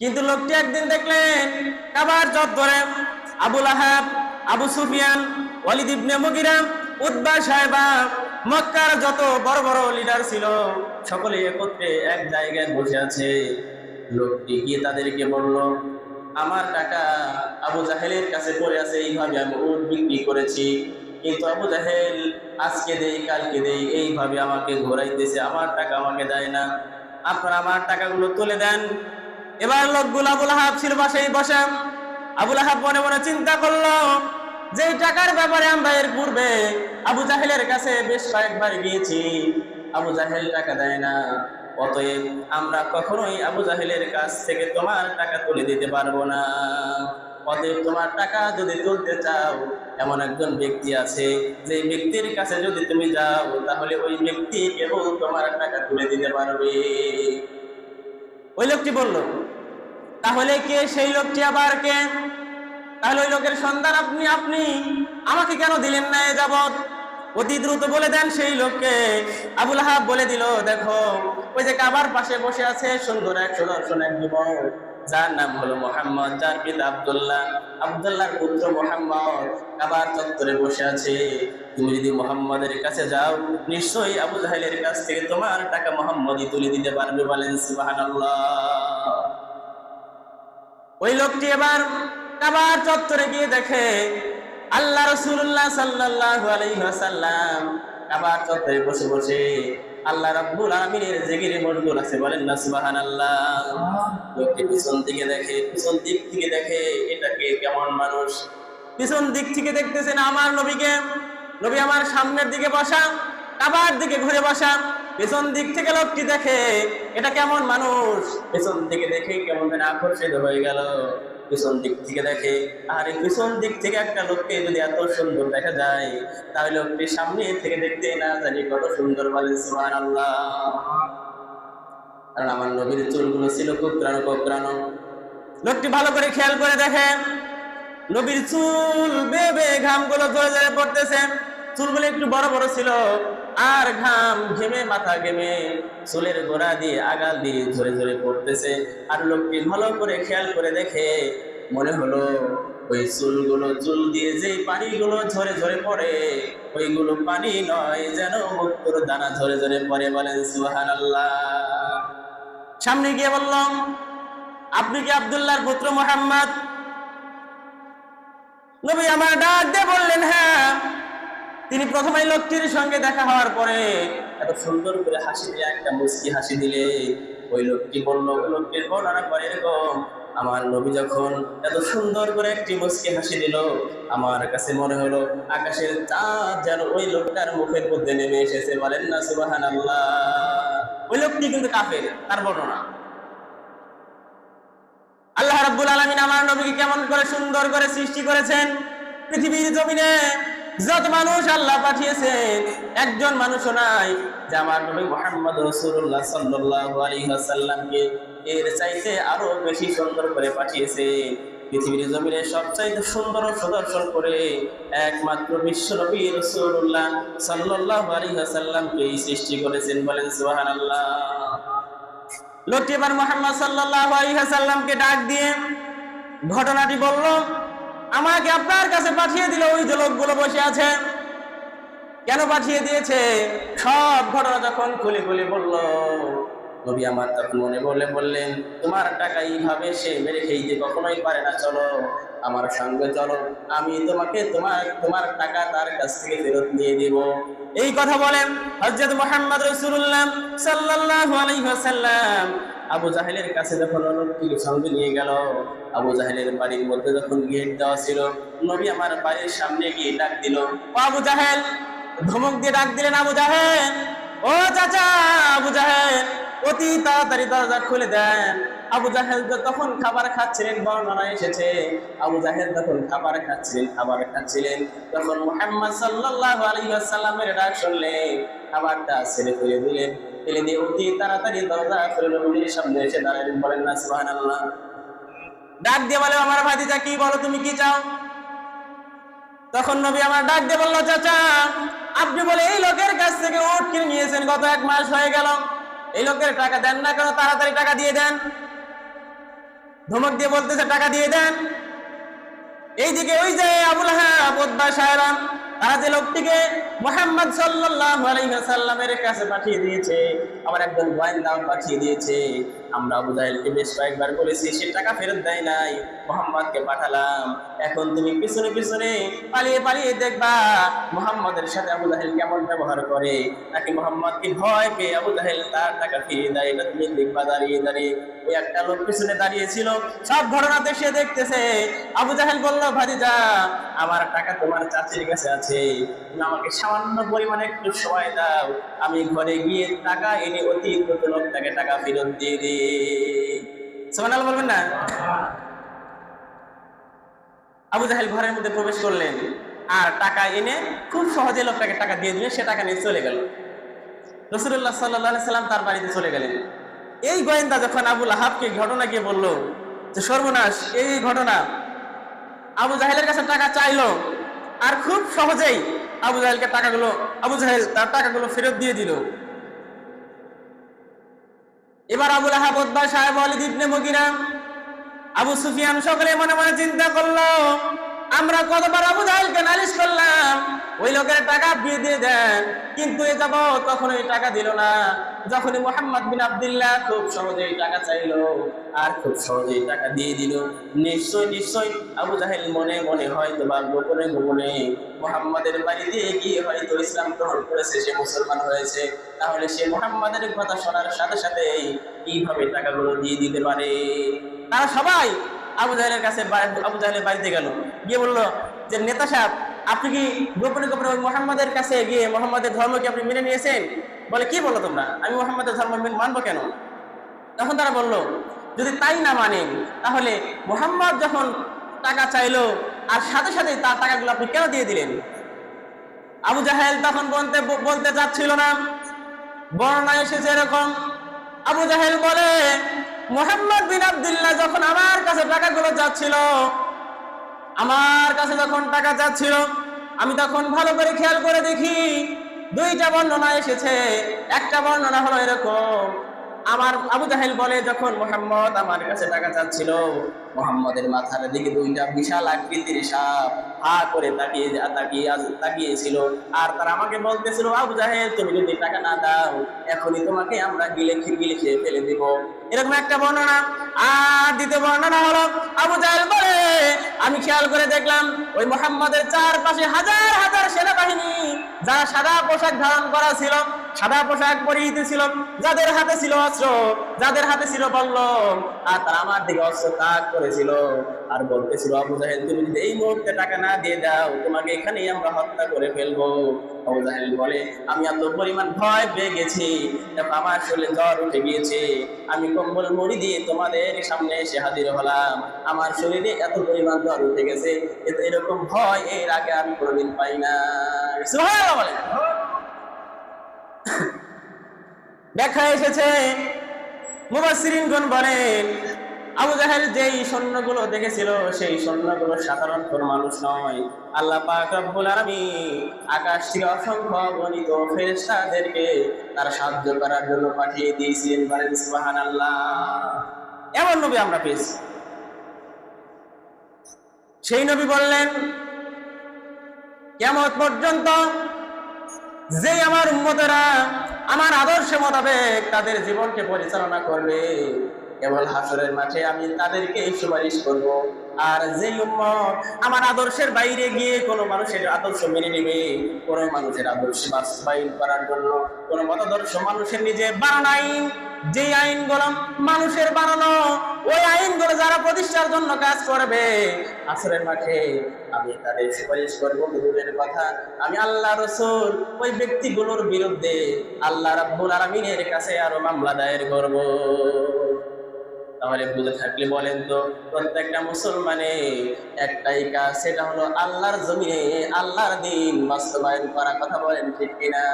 কিন্তু লোকটি একদিন দেখলেন আবার কাবার চত্বরে আবুল আহাব আবু সুফিয়ান, ওয়ালিদ ইবনে মুগিরা উদ্বা সাহেবা, মক্কার যত বড় বড় লিডার ছিল, সকলে একত্রে এক জায়গায় বসে আছে। লোকটি গিয়ে তাদেরকে বলল, আমার টাকা আবু জাহেলের কাছে পড়ে আছে, এইভাবে আমি উট বিক্রি করেছি। কিন্তু আবু জাহেল, আজকে দেই, কালকে দেই, এইভাবে আমাকে ঘোরাইতেছে, আমার টাকা আমাকে দেয় না। আপনারা আমার টাকাগুলো তুলে দেন এবার লোকগুলো আবুল আহাব ছিল বাসায় বসে। আবুল আহাব মনে মনে চিন্তা করল যে টাকার ব্যাপারে আমরা এর পূর্বে আবু জাহেলের কাছে বেশ কয়েকবার গিয়েছি, আবু জাহেল টাকা দেয় না। অতএব আমরা কখনোই আবু জাহেলের কাছ থেকে তোমার টাকা তুলে দিতে পারব না। অতএব তোমার টাকা যদি তুলতে চাও, এমন একজন ব্যক্তি আছে যে ব্যক্তির কাছে যদি তুমি যাও, তাহলে ওই ব্যক্তি কেবল তোমার টাকা তুলে দিতে পারবে। ওই লোকটি বলল তাহলে কে সেই লোকটি আবার কে? তাহলে ওই লোকের সন্ধান আপনি আপনি আমাকে কেন দিলেন না এ যাবৎ? অতি দ্রুত বলে দেন সেই লোককে। আবুল আহাব বলে দিল, দেখো, ওই যে কাবার পাশে বসে আছে সুন্দর এক সুদর্শন এক যুবক। যার নাম হলো মোহাম্মদ, যার পিতা আব্দুল্লাহ। আব্দুল্লাহর পুত্র মোহাম্মদ কাবার চত্বরে বসে আছে। তুমি যদি মোহাম্মদের কাছে যাও, নিশ্চয়ই আবু জাহেলের কাছ থেকে তোমার টাকা মোহাম্মদই তুলে দিতে পারবে বলেন সুবহানাল্লাহ। ওই লোকটি এবার কাবার চত্বরে গিয়ে দেখে, আল্লাহ রসুল্লাহ সাল্লাল্লাহু আলাইহি ওয়াসাল্লাম কাবার চত্বরে বসে বসে আল্লাহ রাব্বুল দেখে, পিছন দিক থেকে দেখে কেমন মানুষ? পিছন দিক থেকে আমার নবীকে। নবী আমার সামনের দিকে বসা, কাবার দিকে ঘুরে বসা। পেছন দিক থেকে লোকটি দেখে, এটা কেমন মানুষ? পেছন দিকে দেখে কেমন যেন আকর্ষিত হয়ে গেল। পিছন দিক থেকে দেখে, আর এই পিছন দিক থেকে একটা লোককে যদি এত সুন্দর দেখা যায়, তাহলে লোকটি সামনে থেকে দেখতে না জানি কত সুন্দর বলে, সুবহানাল্লাহ। কারণ আমার নবীর চুলগুলো ছিল কোকড়ানো কোকড়ানো লোকটি ভালো করে খেয়াল করে দেখেন নবীর চুল বেবে ঘামগুলো ধরে ধরে পড়তেছে। চুলগুলো একটু বড় বড় ছিল। আর ঘাম ঘেমে, মাথা ঘেমে, চুলের গোড়া দিয়ে আগাল দিয়ে ধরে ধরে পড়তেছে। আর লোকটি ভালো করে খেয়াল করে দেখে মনে হলো, ওই চুলগুলো, চুল দিয়ে যে পানিগুলো ঝরে ঝরে পড়ে, ওইগুলো পানি নয় যেন মুক্তর দানা ঝরে ঝরে পড়ে বলেন সুহান সামনে গিয়ে বললাম, আপনি কি আব্দুল্লাহর পুত্র মোহাম্মদ? নবী আমার ডাক দিয়ে বললেন হ্যাঁ। তিনি প্রথমে লোকটির সঙ্গে দেখা হওয়ার পরে এত সুন্দর করে হাসি দিয়ে, একটা মুস্কি হাসি দিলে ওই লোকটি বলল ওই লোকটির বর্ণনা করে এরকম আমার নবী যখন এত সুন্দর করে একটি মুস্কি হাসি দিল, আমার কাছে মনে হলো আকাশের চাঁদ যেন ওই লোকটার মুখের মধ্যে নেমে এসেছে। বলেন না সুবাহান আল্লাহ ওই লোকটি কিন্তু কাফের, তার বর্ণনা। আল্লাহ রাব্বুল আলামিন আমার নবীকে কেমন করে সুন্দর করে সৃষ্টি করেছেন? পৃথিবীর জমিনে যত মানুষ আল্লাহ পাঠিয়েছেন একজন মানুষও নাই। যে আমার নবী মুহাম্মদ রাসূলুল্লাহ সাল্লাল্লাহু আলাইহি ওয়াসাল্লামকে এর চাইতে আরও বেশি সুন্দর করে পাঠিয়েছে। পৃথিবীর জমিনে সবচাইতে সুন্দর ও সুদর্শন করে একমাত্র বিশ্ব নবী রাসূলুল্লাহ সাল্লাল্লাহু আলাইহি ওয়াসাল্লামকে সৃষ্টি করেছেন বলেন সুবহানাল্লাহ। লোকটি এবার মোহাম্মদ সাল্লাল্লাহু আলাইহি ওয়াসাল্লামকে ডাক দিয়ে ঘটনাটি বলল আমাকে আপনার কাছে পাঠিয়ে দিল ওই যে লোকগুলো বসে আছে। কেন পাঠিয়ে দিয়েছে? সব ঘটনা যখন খুলে খুলে বলল, নবী আমার তখন মনে বলে বললেন, তোমার টাকা এইভাবে সে মেরে খেইতে কখনোই পারে না, চলো আমার সঙ্গে চলো, আমি তোমাকে তোমার তোমার টাকা তার কাছ থেকে ফেরত দিয়ে দিব। এই কথা বলেন হযরত মুহাম্মদ রাসূলুল্লাহ সাল্লাল্লাহু আলাইহি ওয়াসাল্লাম। আবু জাহেলের কাছে যখন লোকটিকে সঙ্গে নিয়ে গেল, আবু জাহেলের বাড়ির মধ্যে যখন গেট দেওয়া ছিল, নবী আমার বাড়ির সামনে গিয়ে ডাক দিল আবু জাহেল, ধমক দিয়ে ডাক দিলেন আবু জাহেল, ও চাচা আবু জাহেল, অতি তাড়াতাড়ি দরজা খুলে দেন। আবু জাহেল তখন খাবার খাচ্ছিলেন, বর্ণনা এসেছে। আবু জাহেল তখন খাবার খাচ্ছিলেন খাবার খাচ্ছিলেন। তখন মোহাম্মদ সাল্লাল্লাহু আলাইহি ওয়াসাল্লামের ডাক শুনলেন, খাবারটা ছেড়ে ফেলে দিলেন। ফেলে অতি তাড়াতাড়ি দরজা খুলে নবীর সামনে এসে দাঁড়ালেন, বলেন, না, সুবহানাল্লাহ। ডাক দিয়ে বলে, আমার ভাতিজা, কি বলো, তুমি কি চাও? তখন নবী আমার ডাক দিয়ে বলল, চাচা, আপনি বলে এই লোকের কাছ থেকে ওট কিনে নিয়েছেন, গত এক মাস হয়ে গেল। এই লোকের টাকা দেন না কেন? তাড়াতাড়ি টাকা দিয়ে দেন। ধমক দিয়ে বলতেছে, টাকা দিয়ে দেন। এইদিকে ওই যে আবুল হ্যাঁ উদ্বা সাহেরান তারা যে লোকটিকে মোহাম্মদ সাল্লাহ আলাইসাল্লামের কাছে পাঠিয়ে দিয়েছে আমার একজন গোয়েন্দাও পাঠিয়ে দিয়েছে। আমরা আবু জাহেলকে বেশ কয়েকবার বলেছি, সে টাকা ফেরত দেয় নাই। মোহাম্মদকে পাঠালাম। এখন তুমি পিছনে পিছনে পালিয়ে পালিয়ে দেখবা মোহাম্মদের সাথে আবু জাহেল কেমন ব্যবহার করে। নাকি মোহাম্মদকে ভয় পেয়ে আবু জাহেল তার টাকা ফিরিয়ে দেয়? এটা তুমি দেখবা দাঁড়িয়ে দাঁড়িয়ে। ওই একটা লোক পিছনে দাঁড়িয়েছিল। সব ঘটনাতে সে দেখতেছে। আবু জাহেল বলল, ভাতিজা, আমার টাকা তোমার চাচির কাছে আছে। তুমি আমাকে সামান্য পরিমাণে একটু সময় দাও। আমি ঘরে গিয়ে টাকা এনে অতি দ্রুত লোকটাকে টাকা ফেরত দিয়ে দিই। বলবেন না? আবু জাহেল ঘরের মধ্যে প্রবেশ করলেন আর টাকা এনে খুব সহজে লোকটাকে টাকা দিয়ে দিলেন সে টাকা নিয়ে চলে গেল। রসুল্লাহ সাল্লাহ সাল্লাম তার বাড়িতে চলে গেলেন। এই গোয়েন্দা যখন আবুল আহাবকে ঘটনা গিয়ে বলল যে, সর্বনাশ, এই ঘটনা। আবু জাহেলের কাছে টাকা চাইলো আর খুব সহজেই আবু জাহেলকে টাকাগুলো, আবু জাহেল তার টাকাগুলো ফেরত দিয়ে দিল। এবার আবুল আহাব উদ্বা সাহেব আলী ইবনে মুগিরা, আবু সুফিয়ান সকলে মনে মনে চিন্তা করল আমরা কতবার আবু জাহেলকে নালিশ করলাম, ওই লোকের টাকা বিয়ে দিয়ে দেন, কিন্তু এ যাব তখন ওই টাকা দিল না। যখনই মোহাম্মদ বিন আব্দুল্লাহ খুব সহজেই টাকা চাইলো, আর খুব সহজেই টাকা দিয়ে দিল। নিশ্চয় নিশ্চয়, আবু জাহেল মনে মনে হয়তো বা গোপনে গোপনে মোহাম্মদের বাড়িতে গিয়ে হয়তো ইসলাম গ্রহণ করেছে, সে মুসলমান হয়েছে। তাহলে সে মোহাম্মদের কথা শোনার সাথে সাথে কীভাবে টাকাগুলো দিয়ে দিতে পারে? তারা সবাই আবু জাহেলের কাছে আবু জাহেলের বাড়িতে গেল। গিয়ে বলল যে, নেতা সাহেব, আপনি কি গোপনে গোপনে ওই মোহাম্মদের কাছে গিয়ে মোহাম্মদের ধর্ম কি আপনি মেনে নিয়েছেন? বলে, কি বলো তোমরা? আমি মোহাম্মদের ধর্ম মেনে- মানবো কেন? তখন তারা বলল, যদি তাই না মানেন, তাহলে মোহাম্মদ যখন টাকা চাইলো, আর সাথে সাথে তার টাকাগুলো আপনি কেন দিয়ে দিলেন? আবু জাহেল তখন বলতে বলতে চাচ্ছিল না। বর্ণনা এসেছে এরকম। আবু জাহেল বলে মোহাম্মদ বিন আবদুল্লাহ যখন আমার কাছে টাকাগুলো যাচ্ছিল আমার কাছে যখন টাকা যাচ্ছিল আমি তখন ভালো করে খেয়াল করে দেখি, দুইটা বর্ণনা এসেছে। একটা বর্ণনা হলো এরকম আমার আবু জাহেল বলে যখন মোহাম্মদ আমার কাছে টাকা চাচ্ছিল, মোহাম্মদের মাথার দিকে দুইটা বিশাল আকৃতির সাপ হা করে তাকিয়ে তাকিয়ে তাকিয়েছিল। আর তারা আমাকে বলতেছিল, আবু জাহেল, তুমি যদি টাকা না দাও, এখনই তোমাকে আমরা গিলে গিলে খেয়ে ফেলে দিব। এরকম একটা বর্ণনা। আর দ্বিতীয় বর্ণনা হলো, আবু জাহেল বলে, আমি খেয়াল করে দেখলাম, ওই মোহাম্মদের চারপাশে হাজার হাজার সেনাবাহিনী, যারা সাদা পোশাক ধারণ করা ছিল সাদা পোশাক পরিহিত ছিল যাদের হাতে ছিল অস্ত্র, যাদের হাতে ছিল বল্লম, আর তারা আমার দিকে অস্ত্র তাক করেছিল আর বলতেছিল, আবু জাহেল, তুমি যদি এই মুহূর্তে টাকা না দিয়ে দাও, তোমাকে এখানেই আমরা হত্যা করে ফেলব। আবু জাহেল বলে, আমি এত পরিমাণ ভয় পেয়ে গেছি। আমার শরীরে জ্বর উঠে গিয়েছে। আমি কম্বল মুড়ি দিয়ে তোমাদের সামনে এসে হাজির হলাম। আমার শরীরে এত পরিমাণ জ্বর উঠে গেছে। এরকম ভয় এর আগে আমি কোনোদিন পাই না সুবহানাল্লাহ দেখা এসেছে। মুবাসসিরিনগণ বলেন, আবু জাহেল যেই সৈন্যগুলো দেখেছিল, সেই সৈন্যগুলো সাধারণ কোনো মানুষ নয়। আল্লাহ পাক রব্বুল আলামিন আকাশ থেকে অসংখ্য গণিত ফেরেশতাদেরকে তার সাহায্য করার জন্য পাঠিয়ে দিয়েছিলেন বলেন, সুবহানাল্লাহ। এমন নবী আমরা পেয়েছি। সেই নবী বললেন কেমন পর্যন্ত যে আমার উম্মতেরা আমার আদর্শ মোতাবেক তাদের জীবনকে পরিচালনা করবে। কেবল হাসরের মাঠে আমি তাদেরকে সুপারিশ করব। আর যে আমার আদর্শের বাইরে গিয়ে কোনো মানুষের আদর্শ মেনে নেবে, কোনো মানুষের আদর্শ বাস্তবায়ন করার জন্য, কোনো মতাদর্শ মানুষের নিজে বানানো আইন যে আইনগুলো মানুষের বানানো ওই আইনগুলো যারা প্রতিষ্ঠার জন্য কাজ করবে আসরের মাঠে আমি তাদের সুপারিশ করব। দূরের কথা, আমি আল্লাহ রসুল, ওই ব্যক্তিগুলোর বিরুদ্ধে আল্লাহ রাব্বুল আলমিনের কাছে আরও মামলা দায়ের করব। তাহলে বুঝে থাকলে বলেন তো, প্রত্যেকটা মুসলমানে একটাই কাজ, সেটা হলো আল্লাহর জমিনে আল্লাহর দিন বাস্তবায়ন করা, কথা বলেন ঠিক কিনা?